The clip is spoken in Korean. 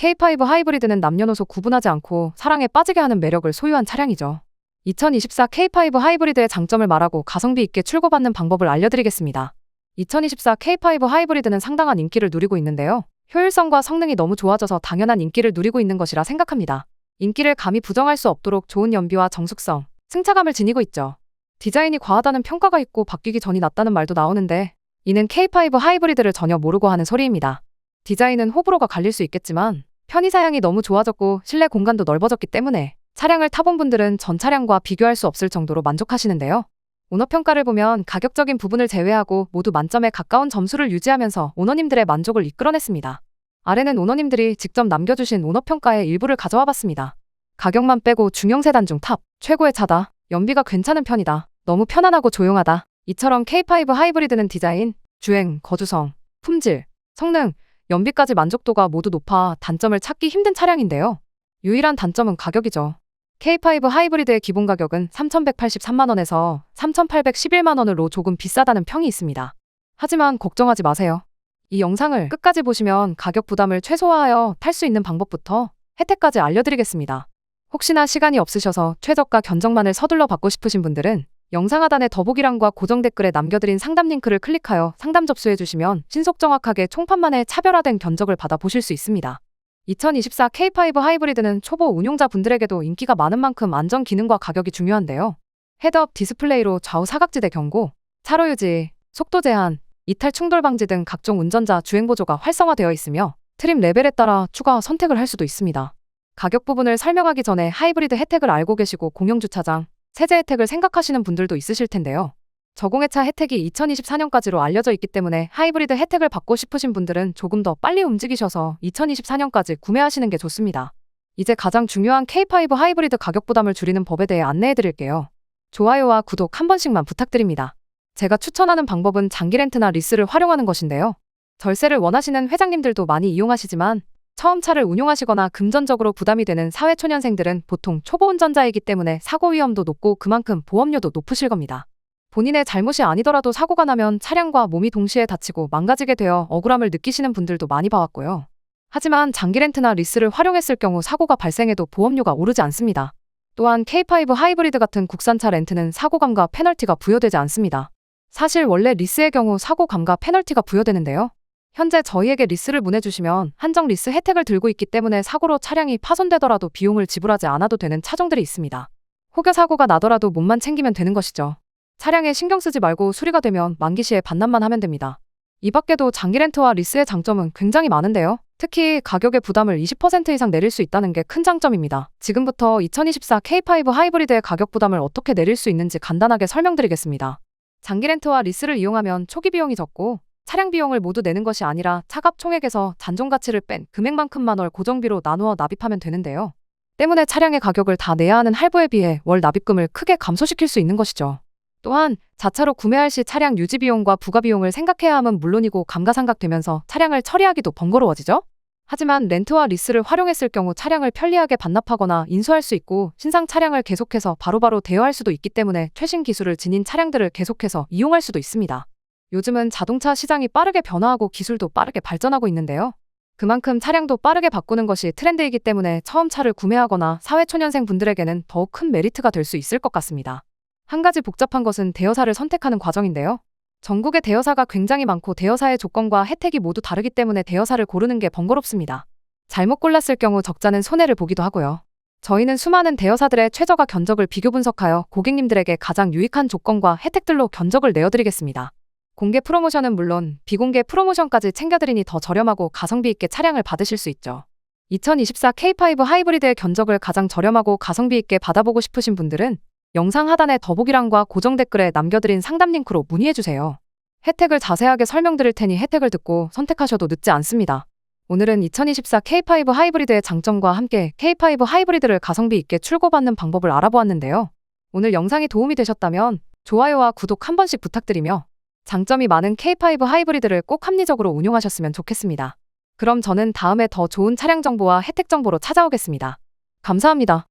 K5 하이브리드는 남녀노소 구분하지 않고 사랑에 빠지게 하는 매력을 소유한 차량이죠. 2024 K5 하이브리드의 장점을 말하고 가성비 있게 출고받는 방법을 알려드리겠습니다. 2024 K5 하이브리드는 상당한 인기를 누리고 있는데요. 효율성과 성능이 너무 좋아져서 당연한 인기를 누리고 있는 것이라 생각합니다. 인기를 감히 부정할 수 없도록 좋은 연비와 정숙성, 승차감을 지니고 있죠. 디자인이 과하다는 평가가 있고 바뀌기 전이 낫다는 말도 나오는데 이는 K5 하이브리드를 전혀 모르고 하는 소리입니다. 디자인은 호불호가 갈릴 수 있겠지만 편의사양이 너무 좋아졌고 실내 공간도 넓어졌기 때문에 차량을 타본 분들은 전 차량과 비교할 수 없을 정도로 만족하시는데요. 오너평가를 보면 가격적인 부분을 제외하고 모두 만점에 가까운 점수를 유지하면서 오너님들의 만족을 이끌어냈습니다. 아래는 오너님들이 직접 남겨주신 오너평가의 일부를 가져와 봤습니다. 가격만 빼고 중형 세단 중 탑, 최고의 차다. 연비가 괜찮은 편이다. 너무 편안하고 조용하다. 이처럼 K5 하이브리드는 디자인, 주행, 거주성, 품질, 성능, 연비까지 만족도가 모두 높아 단점을 찾기 힘든 차량인데요. 유일한 단점은 가격이죠. K5 하이브리드의 기본 가격은 3,183만원에서 3,811만원으로 조금 비싸다는 평이 있습니다. 하지만 걱정하지 마세요. 이 영상을 끝까지 보시면 가격 부담을 최소화하여 탈 수 있는 방법부터 혜택까지 알려드리겠습니다. 혹시나 시간이 없으셔서 최저가 견적만을 서둘러 받고 싶으신 분들은 영상 하단의 더보기란과 고정 댓글에 남겨드린 상담 링크를 클릭하여 상담 접수해 주시면 신속 정확하게 총판만의 차별화된 견적을 받아보실 수 있습니다. 2024 K5 하이브리드는 초보 운용자 분들에게도 인기가 많은 만큼 안전 기능과 가격이 중요한데요. 헤드업 디스플레이로 좌우 사각지대 경고, 차로 유지, 속도 제한, 이탈 충돌 방지 등 각종 운전자 주행 보조가 활성화되어 있으며 트림 레벨에 따라 추가 선택을 할 수도 있습니다. 가격 부분을 설명하기 전에 하이브리드 혜택을 알고 계시고 공영주차장, 세제 혜택을 생각하시는 분들도 있으실 텐데요. 저공해차 혜택이 2024년까지로 알려져 있기 때문에 하이브리드 혜택을 받고 싶으신 분들은 조금 더 빨리 움직이셔서 2024년까지 구매하시는 게 좋습니다. 이제 가장 중요한 K5 하이브리드 가격 부담을 줄이는 법에 대해 안내해 드릴게요. 좋아요와 구독 한 번씩만 부탁드립니다. 제가 추천하는 방법은 장기 렌트나 리스를 활용하는 것인데요. 절세를 원하시는 회장님들도 많이 이용하시지만 처음 차를 운용하시거나 금전적으로 부담이 되는 사회초년생들은 보통 초보 운전자이기 때문에 사고 위험도 높고 그만큼 보험료도 높으실 겁니다. 본인의 잘못이 아니더라도 사고가 나면 차량과 몸이 동시에 다치고 망가지게 되어 억울함을 느끼시는 분들도 많이 봐왔고요. 하지만 장기 렌트나 리스를 활용했을 경우 사고가 발생해도 보험료가 오르지 않습니다. 또한 K5 하이브리드 같은 국산차 렌트는 사고감과 페널티가 부여되지 않습니다. 사실 원래 리스의 경우 사고감과 페널티가 부여되는데요. 현재 저희에게 리스를 문해주시면 한정 리스 혜택을 들고 있기 때문에 사고로 차량이 파손되더라도 비용을 지불하지 않아도 되는 차종들이 있습니다. 혹여 사고가 나더라도 몸만 챙기면 되는 것이죠. 차량에 신경 쓰지 말고 수리가 되면 만기 시에 반납만 하면 됩니다. 이 밖에도 장기 렌트와 리스의 장점은 굉장히 많은데요. 특히 가격의 부담을 20% 이상 내릴 수 있다는 게 큰 장점입니다. 지금부터 2024 K5 하이브리드의 가격 부담을 어떻게 내릴 수 있는지 간단하게 설명드리겠습니다. 장기 렌트와 리스를 이용하면 초기 비용이 적고 차량 비용을 모두 내는 것이 아니라 차값 총액에서 잔존 가치를 뺀 금액만큼만 월 고정비로 나누어 납입하면 되는데요. 때문에 차량의 가격을 다 내야 하는 할부에 비해 월 납입금을 크게 감소시킬 수 있는 것이죠. 또한 자차로 구매할 시 차량 유지 비용과 부가 비용을 생각해야 함은 물론이고 감가상각되면서 차량을 처리하기도 번거로워지죠. 하지만 렌트와 리스를 활용했을 경우 차량을 편리하게 반납하거나 인수할 수 있고 신상 차량을 계속해서 바로바로 대여할 수도 있기 때문에 최신 기술을 지닌 차량들을 계속해서 이용할 수도 있습니다. 요즘은 자동차 시장이 빠르게 변화하고 기술도 빠르게 발전하고 있는데요. 그만큼 차량도 빠르게 바꾸는 것이 트렌드이기 때문에 처음 차를 구매하거나 사회초년생 분들에게는 더욱 큰 메리트가 될 수 있을 것 같습니다. 한 가지 복잡한 것은 대여사를 선택하는 과정인데요. 전국의 대여사가 굉장히 많고 대여사의 조건과 혜택이 모두 다르기 때문에 대여사를 고르는 게 번거롭습니다. 잘못 골랐을 경우 적자는 손해를 보기도 하고요. 저희는 수많은 대여사들의 최저가 견적을 비교 분석하여 고객님들에게 가장 유익한 조건과 혜택들로 견적을 내어드리겠습니다. 공개 프로모션은 물론 비공개 프로모션까지 챙겨드리니 더 저렴하고 가성비 있게 차량을 받으실 수 있죠. 2024 K5 하이브리드의 견적을 가장 저렴하고 가성비 있게 받아보고 싶으신 분들은 영상 하단의 더보기란과 고정 댓글에 남겨드린 상담 링크로 문의해주세요. 혜택을 자세하게 설명드릴 테니 혜택을 듣고 선택하셔도 늦지 않습니다. 오늘은 2024 K5 하이브리드의 장점과 함께 K5 하이브리드를 가성비 있게 출고받는 방법을 알아보았는데요. 오늘 영상이 도움이 되셨다면 좋아요와 구독 한 번씩 부탁드리며 장점이 많은 K5 하이브리드를 꼭 합리적으로 운용하셨으면 좋겠습니다. 그럼 저는 다음에 더 좋은 차량 정보와 혜택 정보로 찾아오겠습니다. 감사합니다.